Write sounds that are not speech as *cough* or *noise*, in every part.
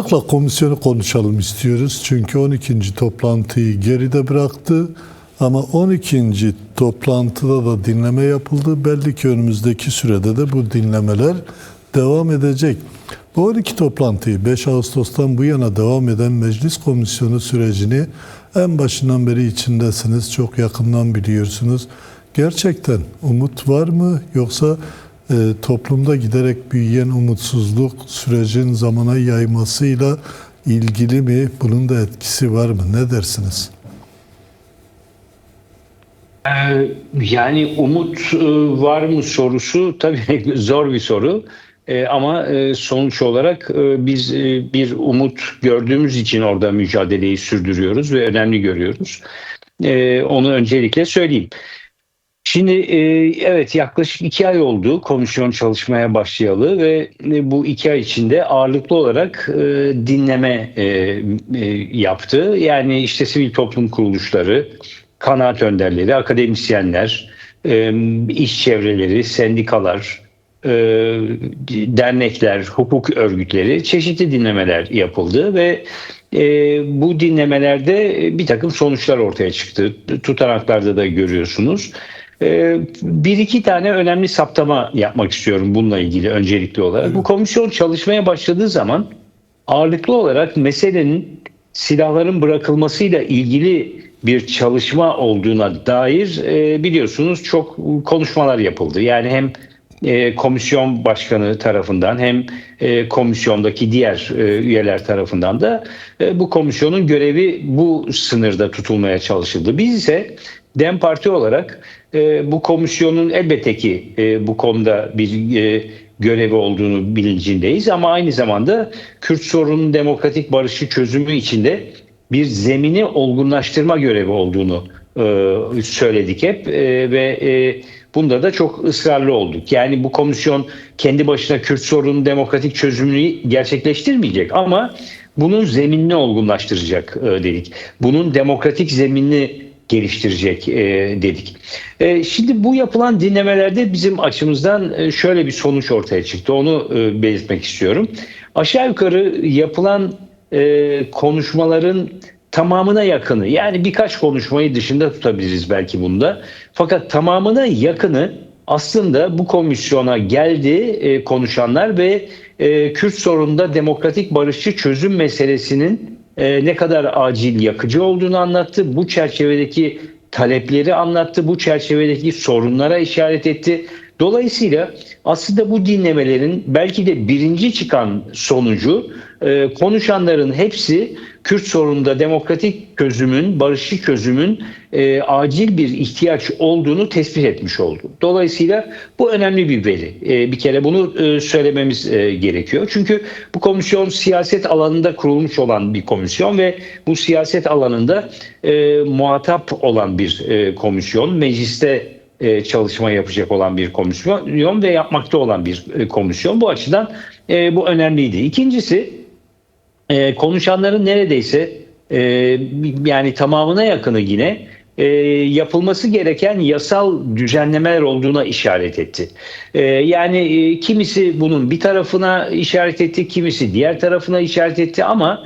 Ağırlıkla komisyonu konuşalım istiyoruz. Çünkü 12. toplantıyı geride bıraktı. Ama 12. toplantıda da dinleme yapıldı. Belli ki önümüzdeki sürede de bu dinlemeler devam edecek. Bu 12 toplantıyı 5 Ağustos'tan bu yana devam eden meclis komisyonu sürecini en başından beri içindesiniz. Çok yakından biliyorsunuz. Gerçekten umut var mı yoksa e, toplumda giderek büyüyen umutsuzluk sürecin zamana yaymasıyla ilgili mi? Bunun da etkisi var mı? Ne dersiniz? Ee, Yani umut e, var mı sorusu *laughs* tabii zor bir soru. Ee, Ama e, sonuç olarak e, biz e, bir umut gördüğümüz için orada mücadeleyi sürdürüyoruz ve önemli görüyoruz. Onu öncelikle söyleyeyim. Şimdi e, evet yaklaşık iki ay oldu komisyon çalışmaya başlayalı ve e, bu iki ay içinde ağırlıklı olarak e, dinleme yaptı. Yani işte sivil toplum kuruluşları, kanaat önderleri, akademisyenler, iş çevreleri, sendikalar, dernekler, hukuk örgütleri çeşitli dinlemeler yapıldı ve bu dinlemelerde bir takım sonuçlar ortaya çıktı. Tutanaklarda da görüyorsunuz. E, bir iki tane önemli saptama yapmak istiyorum bununla ilgili öncelikli olarak. Bu komisyon çalışmaya başladığı zaman ağırlıklı olarak meselenin silahların bırakılmasıyla ilgili bir çalışma olduğuna dair e, biliyorsunuz çok konuşmalar yapıldı. Yani hem e, komisyon başkanı tarafından hem e, komisyondaki diğer üyeler tarafından da bu komisyonun görevi bu sınırda tutulmaya çalışıldı. Biz ise Dem Parti olarak e, bu komisyonun elbette ki e, bu konuda bir e, görevi olduğunu bilincindeyiz ama aynı zamanda Kürt sorunun demokratik barışı çözümü içinde bir zemini olgunlaştırma görevi olduğunu e, söyledik hep e, ve e, bunda da çok ısrarlı olduk. Yani bu komisyon kendi başına Kürt sorunun demokratik çözümünü gerçekleştirmeyecek ama bunun zeminini olgunlaştıracak e, dedik. Bunun demokratik zeminini geliştirecek e, dedik. E, şimdi bu yapılan dinlemelerde bizim açımızdan e, şöyle bir sonuç ortaya çıktı. Onu e, belirtmek istiyorum. Aşağı yukarı yapılan e, konuşmaların tamamına yakını yani birkaç konuşmayı dışında tutabiliriz belki bunda. Fakat tamamına yakını aslında bu komisyona geldi e, konuşanlar ve e, Kürt sorununda demokratik barışçı çözüm meselesinin e, ne kadar acil yakıcı olduğunu anlattı. Bu çerçevedeki talepleri anlattı. Bu çerçevedeki sorunlara işaret etti. Dolayısıyla aslında bu dinlemelerin belki de birinci çıkan sonucu e, konuşanların hepsi Kürt sorununda demokratik çözümün, barışçı çözümün e, acil bir ihtiyaç olduğunu tespit etmiş oldu. Dolayısıyla bu önemli bir veri. E, bir kere bunu e, söylememiz e, gerekiyor. Çünkü bu komisyon siyaset alanında kurulmuş olan bir komisyon ve bu siyaset alanında e, muhatap olan bir e, komisyon. Mecliste e, çalışma yapacak olan bir komisyon ve yapmakta olan bir e, komisyon. Bu açıdan e, bu önemliydi. İkincisi konuşanların neredeyse yani tamamına yakını yine yapılması gereken yasal düzenlemeler olduğuna işaret etti. Yani kimisi bunun bir tarafına işaret etti, kimisi diğer tarafına işaret etti ama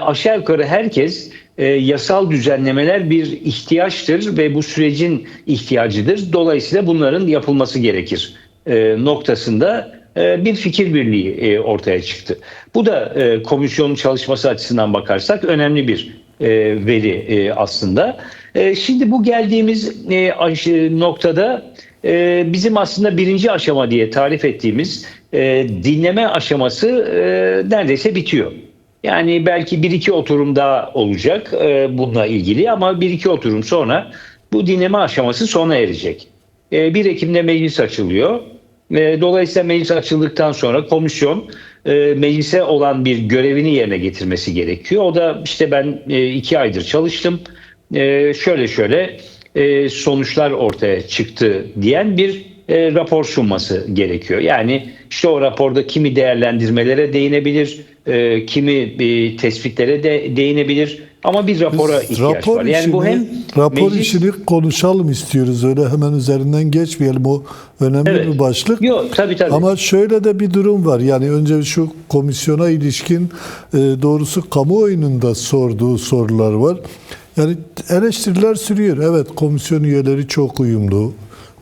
aşağı yukarı herkes e, yasal düzenlemeler bir ihtiyaçtır ve bu sürecin ihtiyacıdır. Dolayısıyla bunların yapılması gerekir e, noktasında e, bir fikir birliği e, ortaya çıktı. Bu da e, komisyonun çalışması açısından bakarsak önemli bir e, veri e, aslında. E, şimdi bu geldiğimiz e, aş- noktada e, bizim aslında birinci aşama diye tarif ettiğimiz e, dinleme aşaması e, neredeyse bitiyor. Yani belki bir iki oturum daha olacak e, bununla ilgili ama bir iki oturum sonra bu dinleme aşaması sona erecek. E, 1 Ekim'de meclis açılıyor. E, dolayısıyla meclis açıldıktan sonra komisyon e, meclise olan bir görevini yerine getirmesi gerekiyor. O da işte ben e, iki aydır çalıştım. E, şöyle şöyle e, sonuçlar ortaya çıktı diyen bir e, rapor sunması gerekiyor. Yani işte o raporda kimi değerlendirmelere değinebilir, e, kimi e, tespitlere de değinebilir, ama bir rapora Biz ihtiyaç rapor var. Yani işini, bu hem rapor meclis- işini konuşalım istiyoruz. Öyle hemen üzerinden geçmeyelim. O önemli Evet. bir başlık. Yok tabii tabii. Ama şöyle de bir durum var. Yani önce şu komisyona ilişkin e, doğrusu kamuoyunun da sorduğu sorular var. Yani eleştiriler sürüyor. Evet komisyon üyeleri çok uyumlu.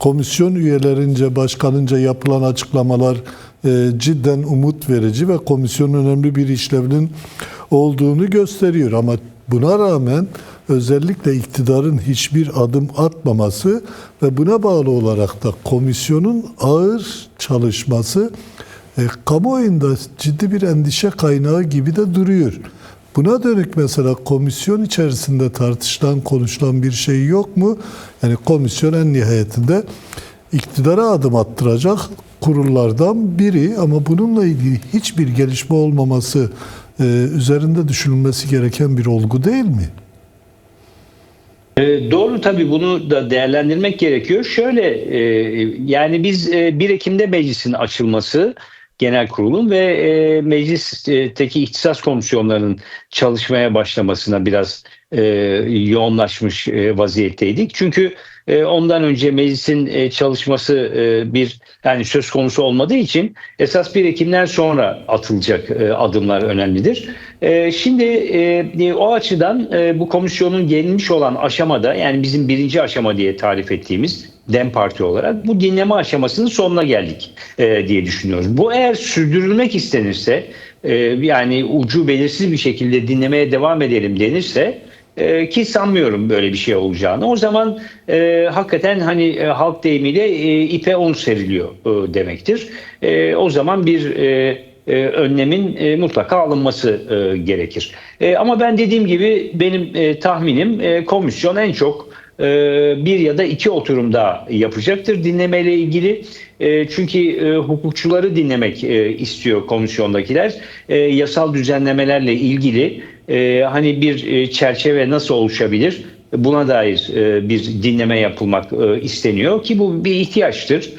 Komisyon üyelerince, başkanınca yapılan açıklamalar e, cidden umut verici ve komisyonun önemli bir işlevinin olduğunu gösteriyor. Ama buna rağmen özellikle iktidarın hiçbir adım atmaması ve buna bağlı olarak da komisyonun ağır çalışması e, kamuoyunda ciddi bir endişe kaynağı gibi de duruyor. Buna dönük mesela komisyon içerisinde tartışılan, konuşulan bir şey yok mu? Yani komisyon en nihayetinde iktidara adım attıracak kurullardan biri ama bununla ilgili hiçbir gelişme olmaması e, üzerinde düşünülmesi gereken bir olgu değil mi? E, Doğru tabii bunu da değerlendirmek gerekiyor. Şöyle e, yani biz e, 1 Ekim'de meclisin açılması genel kurulun ve e, meclisteki ihtisas komisyonlarının çalışmaya başlamasına biraz e, yoğunlaşmış e, vaziyetteydik. Çünkü e, ondan önce meclisin e, çalışması e, bir yani söz konusu olmadığı için esas 1 Ekim'den sonra atılacak e, adımlar önemlidir. E, şimdi e, o açıdan e, bu komisyonun gelinmiş olan aşamada yani bizim birinci aşama diye tarif ettiğimiz DEM Parti olarak bu dinleme aşamasının sonuna geldik e, diye düşünüyoruz. Bu eğer sürdürülmek istenirse e, yani ucu belirsiz bir şekilde dinlemeye devam edelim denirse e, ki sanmıyorum böyle bir şey olacağını. O zaman e, hakikaten hani e, halk deyimiyle e, ipe un seriliyor e, demektir. E, o zaman bir e, e, önlemin e, mutlaka alınması e, gerekir. E, ama ben dediğim gibi benim e, tahminim e, komisyon en çok bir ya da iki oturum daha yapacaktır dinlemeyle ilgili. E, çünkü e, hukukçuları dinlemek e, istiyor komisyondakiler. E, yasal düzenlemelerle ilgili e, hani bir çerçeve nasıl oluşabilir? Buna dair bir dinleme yapılmak isteniyor ki bu bir ihtiyaçtır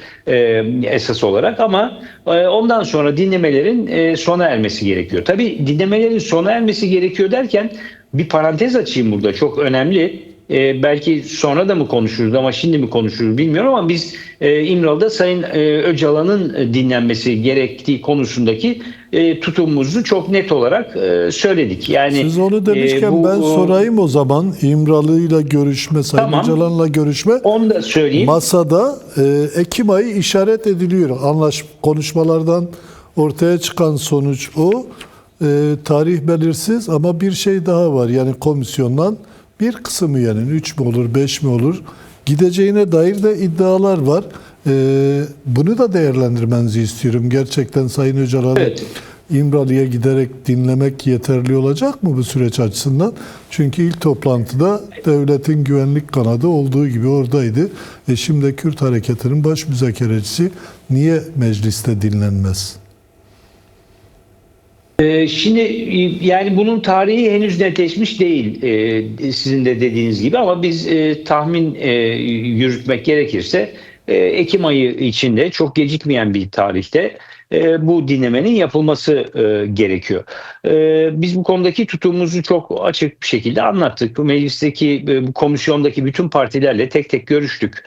esas olarak ama ondan sonra dinlemelerin sona ermesi gerekiyor. Tabii dinlemelerin sona ermesi gerekiyor derken bir parantez açayım burada çok önemli. E, belki sonra da mı konuşuruz ama şimdi mi konuşuruz bilmiyorum ama biz e, İmralı'da Sayın e, Öcalan'ın e, dinlenmesi gerektiği konusundaki e, tutumumuzu çok net olarak e, söyledik. Yani Siz onu demişken e, bu- ben sorayım o zaman İmralı'yla görüşme, Sayın Tamam. Öcalan'la görüşme. Onu da söyleyeyim. Masada e, Ekim ayı işaret ediliyor. Anlaş konuşmalardan ortaya çıkan sonuç o. E, tarih belirsiz ama bir şey daha var. Yani komisyondan bir kısım üyenin 3 mü olur 5 mi olur gideceğine dair de iddialar var. E, bunu da değerlendirmenizi istiyorum. Gerçekten Sayın Öcalan'ı Evet. İmralı'ya giderek dinlemek yeterli olacak mı bu süreç açısından? Çünkü ilk toplantıda devletin güvenlik kanadı olduğu gibi oradaydı. E şimdi Kürt hareketinin baş müzakerecisi niye mecliste dinlenmez? Ee, Şimdi e, yani bunun tarihi henüz netleşmiş değil e, sizin de dediğiniz gibi ama biz e, tahmin yürütmek gerekirse Ekim ayı içinde çok gecikmeyen bir tarihte bu dinlemenin yapılması gerekiyor. Biz bu konudaki tutumumuzu çok açık bir şekilde anlattık. Bu Meclisteki bu komisyondaki bütün partilerle tek tek görüştük.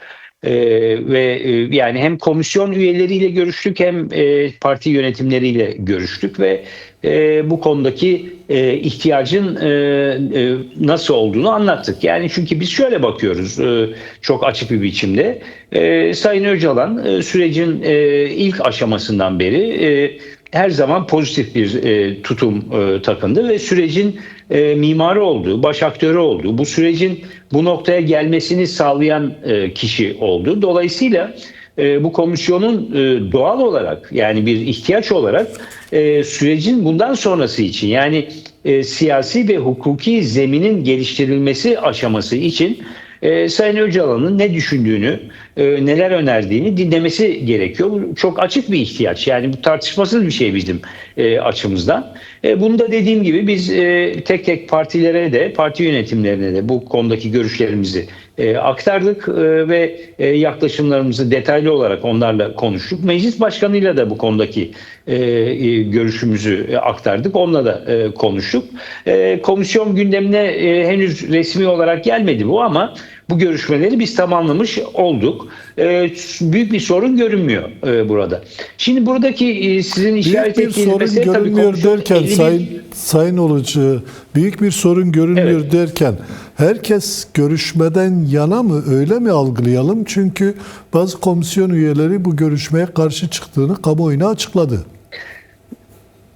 Ee, ve e, yani hem komisyon üyeleriyle görüştük hem e, parti yönetimleriyle görüştük ve e, bu konudaki e, ihtiyacın e, e, nasıl olduğunu anlattık. Yani çünkü biz şöyle bakıyoruz e, çok açık bir biçimde. E, Sayın Öcalan e, sürecin e, ilk aşamasından beri e, her zaman pozitif bir e, tutum e, takındı ve sürecin e, mimarı olduğu, baş aktörü olduğu, bu sürecin bu noktaya gelmesini sağlayan e, kişi oldu. Dolayısıyla e, bu komisyonun e, doğal olarak yani bir ihtiyaç olarak e, sürecin bundan sonrası için yani e, siyasi ve hukuki zeminin geliştirilmesi aşaması için e, Sayın Öcalan'ın ne düşündüğünü, e, neler önerdiğini dinlemesi gerekiyor. Bu çok açık bir ihtiyaç. Yani bu tartışmasız bir şey bizim e, açımızdan. E, bunu da dediğim gibi biz e, tek tek partilere de parti yönetimlerine de bu konudaki görüşlerimizi e, aktardık e, ve e, yaklaşımlarımızı detaylı olarak onlarla konuştuk. Meclis başkanıyla da bu konudaki e, e, görüşümüzü e, aktardık. Onunla da e, konuştuk. E, komisyon gündemine e, henüz resmi olarak gelmedi bu ama bu görüşmeleri biz tamamlamış olduk. E, büyük bir sorun görünmüyor e, burada. Şimdi buradaki e, sizin işaret ettiğiniz mesele tabii komisyon derken 51 Sayın Sayın Olucu büyük bir sorun görünmüyor Evet. derken herkes görüşmeden yana mı öyle mi algılayalım? Çünkü bazı komisyon üyeleri bu görüşmeye karşı çıktığını kamuoyuna açıkladı.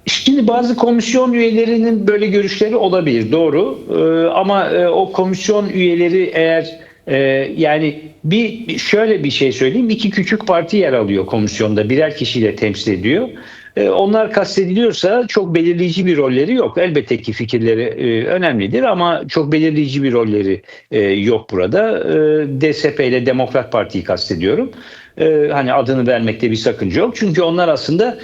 Şimdi bazı komisyon üyelerinin böyle görüşleri olabilir doğru Ee, ama e, o komisyon üyeleri eğer e, yani bir şöyle bir şey söyleyeyim iki küçük parti yer alıyor komisyonda birer kişiyle temsil ediyor. E, onlar kastediliyorsa çok belirleyici bir rolleri yok. Elbette ki fikirleri e, önemlidir ama çok belirleyici bir rolleri e, yok burada. DSP ile Demokrat Parti'yi kastediyorum. Hani adını vermekte bir sakınca yok. Çünkü onlar aslında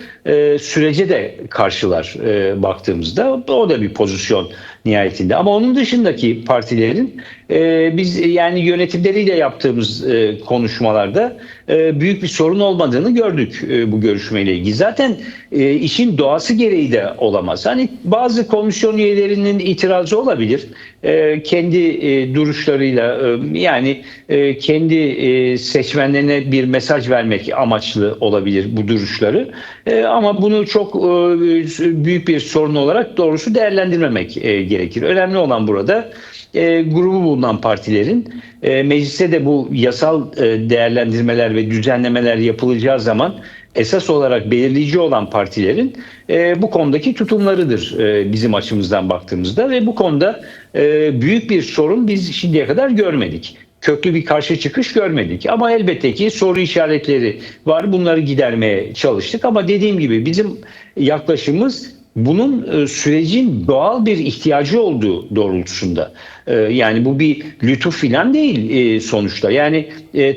sürece de karşılar baktığımızda. O da bir pozisyon nihayetinde. Ama onun dışındaki partilerin e, biz yani yönetimleriyle yaptığımız e, konuşmalarda e, büyük bir sorun olmadığını gördük e, bu görüşmeyle ilgili. Zaten e, işin doğası gereği de olamaz. Hani bazı komisyon üyelerinin itirazı olabilir. E, kendi e, duruşlarıyla e, yani e, kendi e, seçmenlerine bir mesaj vermek amaçlı olabilir bu duruşları. E, ama bunu çok e, büyük bir sorun olarak doğrusu değerlendirmemek e, gerekir. Önemli olan burada e, grubu bulunan partilerin e, mecliste de bu yasal e, değerlendirmeler ve düzenlemeler yapılacağı zaman esas olarak belirleyici olan partilerin e, bu konudaki tutumlarıdır e, bizim açımızdan baktığımızda ve bu konuda e, büyük bir sorun biz şimdiye kadar görmedik. Köklü bir karşı çıkış görmedik ama elbette ki soru işaretleri var. Bunları gidermeye çalıştık ama dediğim gibi bizim yaklaşımımız bunun e, sürecin doğal bir ihtiyacı olduğu doğrultusunda. E, Yani bu bir lütuf filan değil e, sonuçta. Yani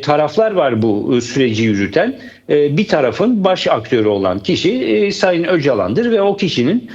taraflar var bu süreci yürüten. Bir tarafın baş aktörü olan kişi Sayın Öcalan'dır ve o kişinin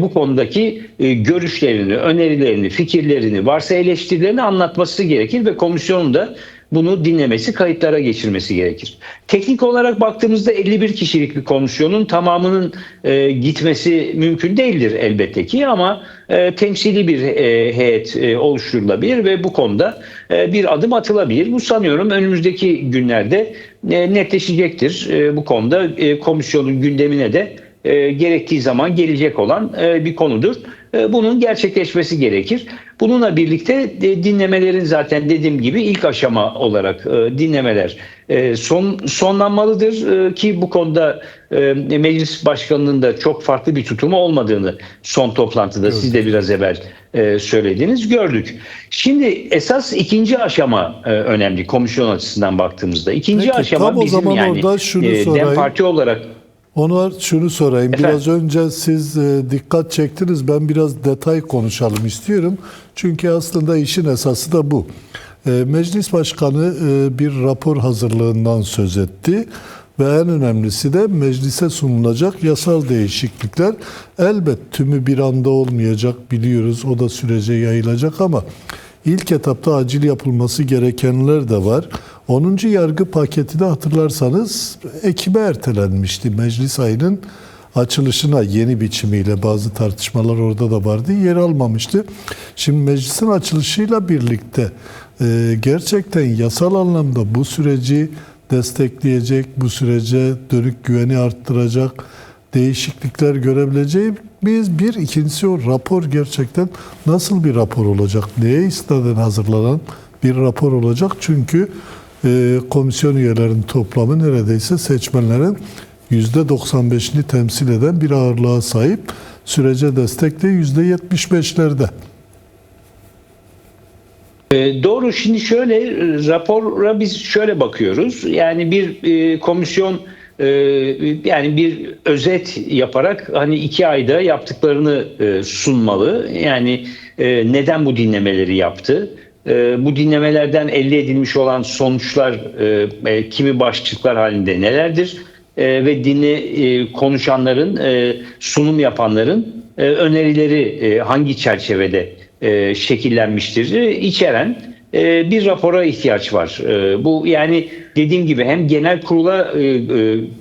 bu konudaki görüşlerini, önerilerini, fikirlerini, varsa eleştirilerini anlatması gerekir ve komisyonun da bunu dinlemesi, kayıtlara geçirmesi gerekir. Teknik olarak baktığımızda 51 kişilik bir komisyonun tamamının e, gitmesi mümkün değildir elbette ki ama e, temsili bir e, heyet e, oluşturulabilir ve bu konuda e, bir adım atılabilir. Bu sanıyorum önümüzdeki günlerde e, netleşecektir. E, bu konuda e, komisyonun gündemine de e, gerektiği zaman gelecek olan e, bir konudur. E, bunun gerçekleşmesi gerekir. Bununla birlikte e, dinlemelerin zaten dediğim gibi ilk aşama olarak e, dinlemeler son sonlanmalıdır ki bu konuda meclis başkanının da çok farklı bir tutumu olmadığını son toplantıda siz de biraz evvel söylediniz gördük. Şimdi esas ikinci aşama önemli komisyon açısından baktığımızda. İkinci Peki, aşama bizim yani. Dem Parti olarak Onu şunu sorayım. Efendim? Biraz önce siz e, dikkat çektiniz. Ben biraz detay konuşalım istiyorum. Çünkü aslında işin esası da bu. E, Meclis Başkanı e, bir rapor hazırlığından söz etti. Ve en önemlisi de meclise sunulacak yasal değişiklikler. Elbet tümü bir anda olmayacak biliyoruz. O da sürece yayılacak ama ilk etapta acil yapılması gerekenler de var. 10. yargı paketi de hatırlarsanız Ekim'e ertelenmişti. Meclis ayının açılışına yeni biçimiyle bazı tartışmalar orada da vardı. Yer almamıştı. Şimdi meclisin açılışıyla birlikte e, gerçekten yasal anlamda bu süreci destekleyecek, bu sürece dönük güveni arttıracak değişiklikler görebileceği biz bir ikincisi o rapor gerçekten nasıl bir rapor olacak? Neye istinaden hazırlanan bir rapor olacak? Çünkü e, komisyon üyelerinin toplamı neredeyse seçmenlerin %95'ini temsil eden bir ağırlığa sahip. Sürece destek de %75'lerde. E, Doğru. Şimdi şöyle e, rapora biz şöyle bakıyoruz. Yani bir e, komisyon e, yani bir özet yaparak hani iki ayda yaptıklarını e, sunmalı. Yani e, neden bu dinlemeleri yaptı? E, bu dinlemelerden elde edilmiş olan sonuçlar kimi başlıklar halinde nelerdir? ve dini e, konuşanların, sunum yapanların önerileri hangi çerçevede şekillenmiştir e, içeren e, bir rapora ihtiyaç var. E, bu yani dediğim gibi hem genel kurula e, e,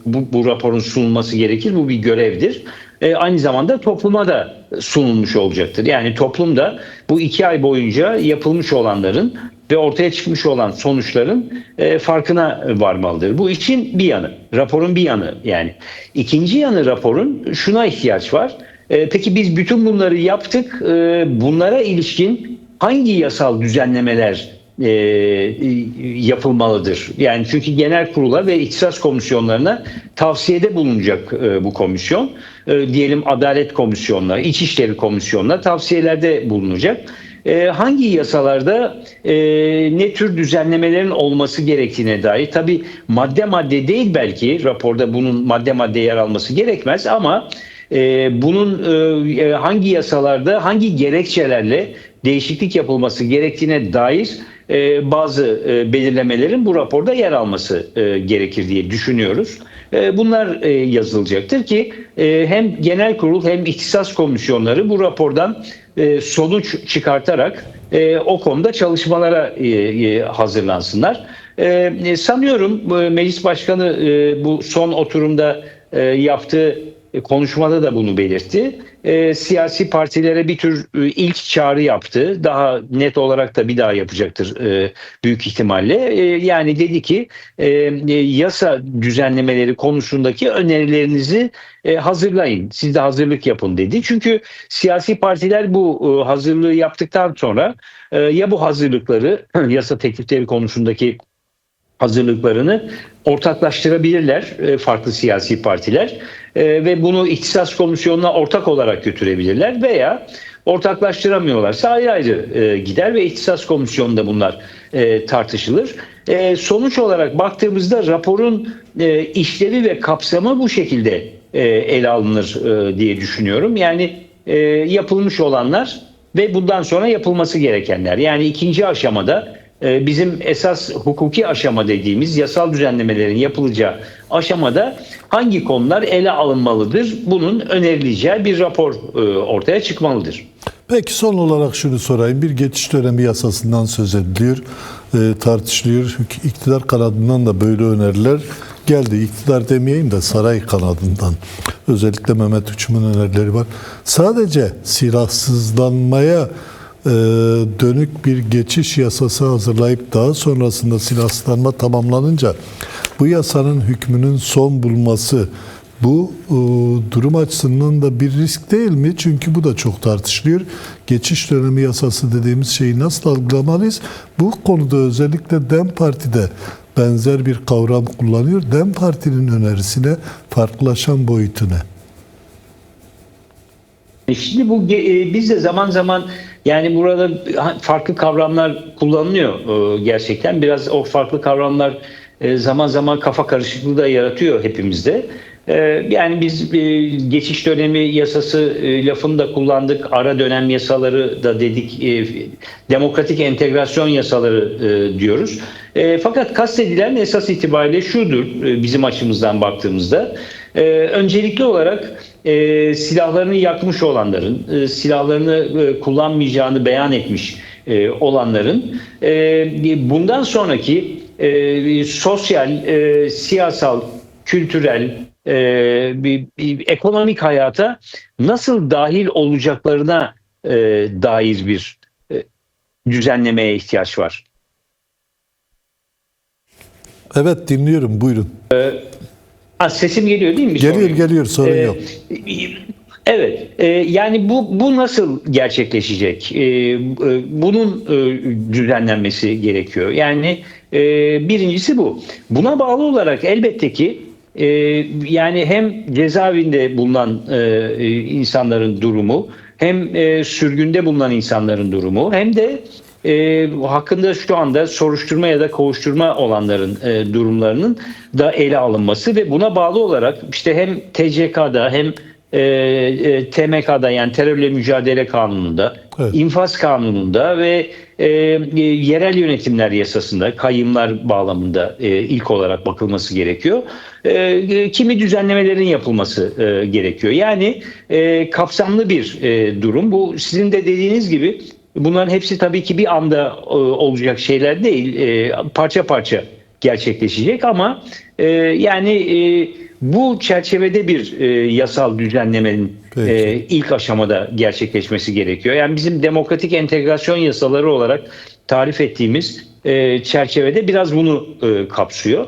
bu, bu raporun sunulması gerekir. Bu bir görevdir. E, aynı zamanda topluma da sunulmuş olacaktır. Yani toplum da bu iki ay boyunca yapılmış olanların ve ortaya çıkmış olan sonuçların e, farkına varmalıdır. Bu için bir yanı, raporun bir yanı yani. İkinci yanı raporun şuna ihtiyaç var. Peki biz bütün bunları yaptık. Bunlara ilişkin hangi yasal düzenlemeler e, yapılmalıdır? Yani çünkü genel kurula ve ihtisas komisyonlarına tavsiyede bulunacak e, bu komisyon. E, diyelim Adalet Komisyonu'na, İçişleri Komisyonu'na tavsiyelerde bulunacak. E, hangi yasalarda e, ne tür düzenlemelerin olması gerektiğine dair tabi madde madde değil belki raporda bunun madde madde yer alması gerekmez ama e, bunun e, hangi yasalarda hangi gerekçelerle değişiklik yapılması gerektiğine dair e, bazı e, belirlemelerin bu raporda yer alması e, gerekir diye düşünüyoruz. E, bunlar e, yazılacaktır ki e, hem genel kurul hem ihtisas komisyonları bu rapordan e, sonuç çıkartarak e, o konuda çalışmalara e, e, hazırlansınlar. E, e, sanıyorum e, meclis başkanı e, bu son oturumda e, yaptığı konuşmada da bunu belirtti. E, siyasi partilere bir tür e, ilk çağrı yaptı. Daha net olarak da bir daha yapacaktır e, büyük ihtimalle. E, yani dedi ki e, e, yasa düzenlemeleri konusundaki önerilerinizi e, hazırlayın. Siz de hazırlık yapın dedi. Çünkü siyasi partiler bu e, hazırlığı yaptıktan sonra e, ya bu hazırlıkları *clears throat* yasa teklifleri konusundaki hazırlıklarını ortaklaştırabilirler e, farklı siyasi partiler E, ve bunu ihtisas komisyonuna ortak olarak götürebilirler veya ortaklaştıramıyorlarsa ayrı ayrı e, gider ve ihtisas komisyonunda bunlar e, tartışılır. E, sonuç olarak baktığımızda raporun işlevi ve kapsamı bu şekilde ele alınır diye düşünüyorum. Yani yapılmış olanlar ve bundan sonra yapılması gerekenler. Yani ikinci aşamada bizim esas hukuki aşama dediğimiz yasal düzenlemelerin yapılacağı aşamada hangi konular ele alınmalıdır? Bunun önerileceği bir rapor e, ortaya çıkmalıdır. Peki son olarak şunu sorayım. Bir geçiş dönemi yasasından söz ediliyor, e, tartışılıyor. İktidar kanadından da böyle öneriler geldi. İktidar demeyeyim de saray kanadından. Özellikle Mehmet Uçum'un önerileri var. Sadece silahsızlanmaya dönük bir geçiş yasası hazırlayıp daha sonrasında silahsızlanma tamamlanınca bu yasanın hükmünün son bulması bu e, durum açısından da bir risk değil mi? Çünkü bu da çok tartışılıyor. Geçiş dönemi yasası dediğimiz şeyi nasıl algılamalıyız? Bu konuda özellikle DEM Parti'de benzer bir kavram kullanıyor. DEM Parti'nin önerisine farklılaşan boyutu ne? E Şimdi bu e, biz de zaman zaman yani burada farklı kavramlar kullanılıyor e, gerçekten. Biraz o farklı kavramlar e, zaman zaman kafa karışıklığı da yaratıyor hepimizde. E, Yani biz geçiş dönemi yasası lafını da kullandık. Ara dönem yasaları da dedik. Demokratik entegrasyon yasaları diyoruz. Fakat kastedilen esas itibariyle şudur bizim açımızdan baktığımızda. Öncelikli olarak e, silahlarını yakmış olanların, e, silahlarını e, kullanmayacağını beyan etmiş e, olanların e, bundan sonraki e, sosyal, e, siyasal, kültürel, e, bir, bir ekonomik hayata nasıl dahil olacaklarına e, dair bir e, düzenlemeye ihtiyaç var. Evet dinliyorum buyurun. Ha, sesim geliyor değil mi? Geliyor sorun geliyor sorun Ee, yok. Evet, e, yani bu bu nasıl gerçekleşecek? E, e, bunun e, düzenlenmesi gerekiyor. Yani e, birincisi bu. Buna bağlı olarak elbette ki e, yani hem cezaevinde bulunan e, e, insanların durumu, hem e, sürgünde bulunan insanların durumu, hem de e, hakkında şu anda soruşturma ya da kovuşturma olanların e, durumlarının da ele alınması ve buna bağlı olarak işte hem TCK'da hem e, e, TMK'da yani terörle mücadele kanununda, Evet. infaz kanununda ve e, e, yerel yönetimler yasasında kayımlar bağlamında e, ilk olarak bakılması gerekiyor. E, e, kimi düzenlemelerin yapılması e, gerekiyor. Yani e, kapsamlı bir e, durum. Bu sizin de dediğiniz gibi bunların hepsi tabii ki bir anda e, olacak şeyler değil. E, parça parça gerçekleşecek ama e, yani e, bu çerçevede bir e, yasal düzenlemenin Peki. e, ilk aşamada gerçekleşmesi gerekiyor. Yani bizim demokratik entegrasyon yasaları olarak tarif ettiğimiz e, çerçevede biraz bunu e, kapsıyor.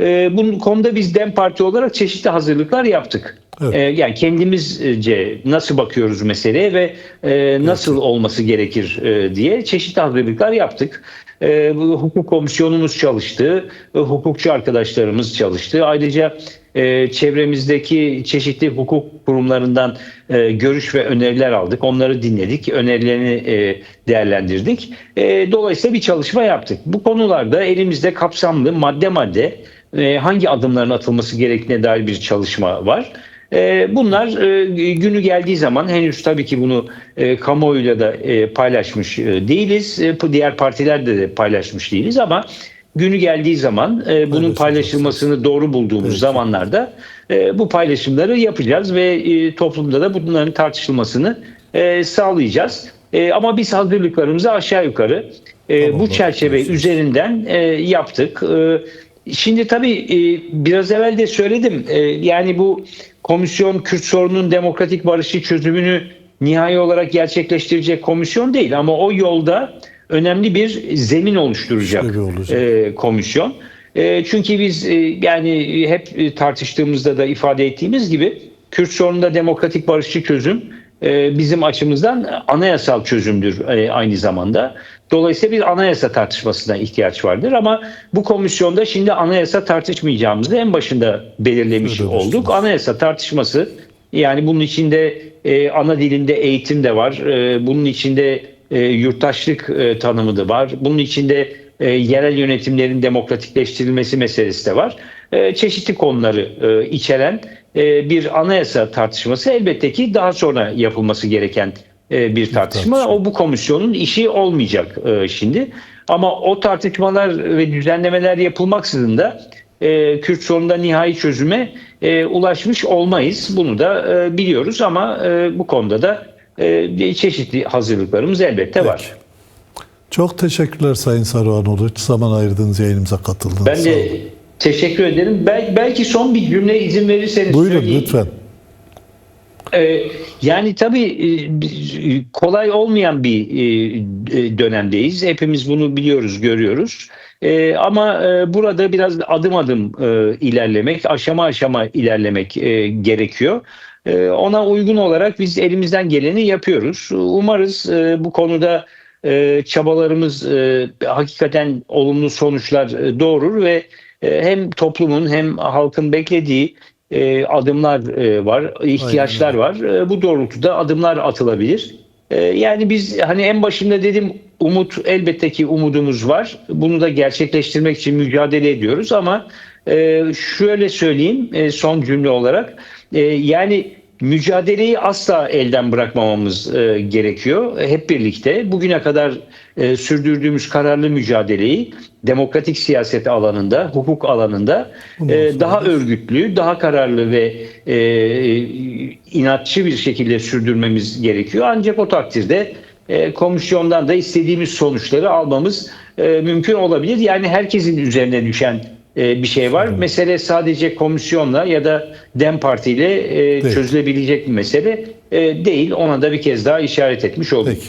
E, bunun konuda biz DEM Parti olarak çeşitli hazırlıklar yaptık. Evet. E, yani kendimizce nasıl bakıyoruz meseleye ve e, nasıl olması gerekir e, diye çeşitli hazırlıklar yaptık. E, hukuk komisyonumuz çalıştı, hukukçu arkadaşlarımız çalıştı. Ayrıca çevremizdeki çeşitli hukuk kurumlarından görüş ve öneriler aldık. Onları dinledik, önerilerini değerlendirdik. Dolayısıyla bir çalışma yaptık. Bu konularda elimizde kapsamlı madde madde hangi adımların atılması gerektiğine dair bir çalışma var. E, Bunlar e, günü geldiği zaman henüz tabii ki bunu e, kamuoyuyla da paylaşmış değiliz. Diğer partilerle de paylaşmış değiliz ama günü geldiği zaman e, bunun paylaşılmasını doğru bulduğumuz Peki. zamanlarda e, bu paylaşımları yapacağız ve e, toplumda da bunların tartışılmasını e, sağlayacağız. E, Ama biz hazırlıklarımızı aşağı yukarı e, Tamam, bu çerçeve üzerinden e, yaptık. E, Şimdi tabii e, biraz evvel de söyledim. E, Yani bu komisyon Kürt sorunun demokratik barışçı çözümünü nihai olarak gerçekleştirecek komisyon değil ama o yolda önemli bir zemin oluşturacak e, komisyon. E, çünkü biz e, yani hep tartıştığımızda da ifade ettiğimiz gibi Kürt sorununda demokratik barışçı çözüm e, bizim açımızdan anayasal çözümdür e, aynı zamanda. Dolayısıyla bir anayasa tartışmasına ihtiyaç vardır ama bu komisyonda şimdi anayasa tartışmayacağımızı en başında belirlemiş Öyle olduk. Anayasa tartışması yani bunun içinde e, ana dilinde eğitim de var. E, bunun içinde e, yurttaşlık e, tanımı da var. Bunun içinde e, yerel yönetimlerin demokratikleştirilmesi meselesi de var. E, çeşitli konuları e, içeren bir anayasa tartışması elbette ki daha sonra yapılması gereken e, bir tartışma. O bu komisyonun işi olmayacak e, şimdi. Ama o tartışmalar ve düzenlemeler yapılmaksızın da e, Kürt sorununda nihai çözüme e, ulaşmış olmayız. Bunu da e, biliyoruz ama e, bu konuda da e, çeşitli hazırlıklarımız elbette var. Peki. Çok teşekkürler Sayın Saruhan Uluç. Zaman ayırdığınız yayınımıza katıldınız. Ben de. Teşekkür ederim. Bel- belki son bir cümle izin verirseniz Buyurun söyleyeyim. lütfen. Ee, yani tabii e, kolay olmayan bir e, e, dönemdeyiz. Hepimiz bunu biliyoruz, görüyoruz. E, Ama burada biraz adım adım ilerlemek, aşama aşama ilerlemek gerekiyor. Ona uygun olarak biz elimizden geleni yapıyoruz. Umarız bu konuda çabalarımız hakikaten olumlu sonuçlar doğurur ve hem toplumun hem halkın beklediği e, adımlar e, var, ihtiyaçlar var. E, bu doğrultuda adımlar atılabilir. E, yani biz hani en başında dedim umut elbette ki umudumuz var. Bunu da gerçekleştirmek için mücadele ediyoruz ama e, şöyle söyleyeyim e, son cümle olarak e, yani mücadeleyi asla elden bırakmamamız e, gerekiyor. Hep birlikte bugüne kadar e, sürdürdüğümüz kararlı mücadeleyi demokratik siyaset alanında, hukuk alanında e, daha da- örgütlü, daha kararlı ve e, inatçı bir şekilde sürdürmemiz gerekiyor. Ancak o takdirde e, komisyondan da istediğimiz sonuçları almamız e, mümkün olabilir. Yani herkesin üzerine düşen e, bir şey var. Mesele sadece komisyonla ya da DEM Parti ile e, çözülebilecek bir mesele e, değil. Ona da bir kez daha işaret etmiş olduk. Peki.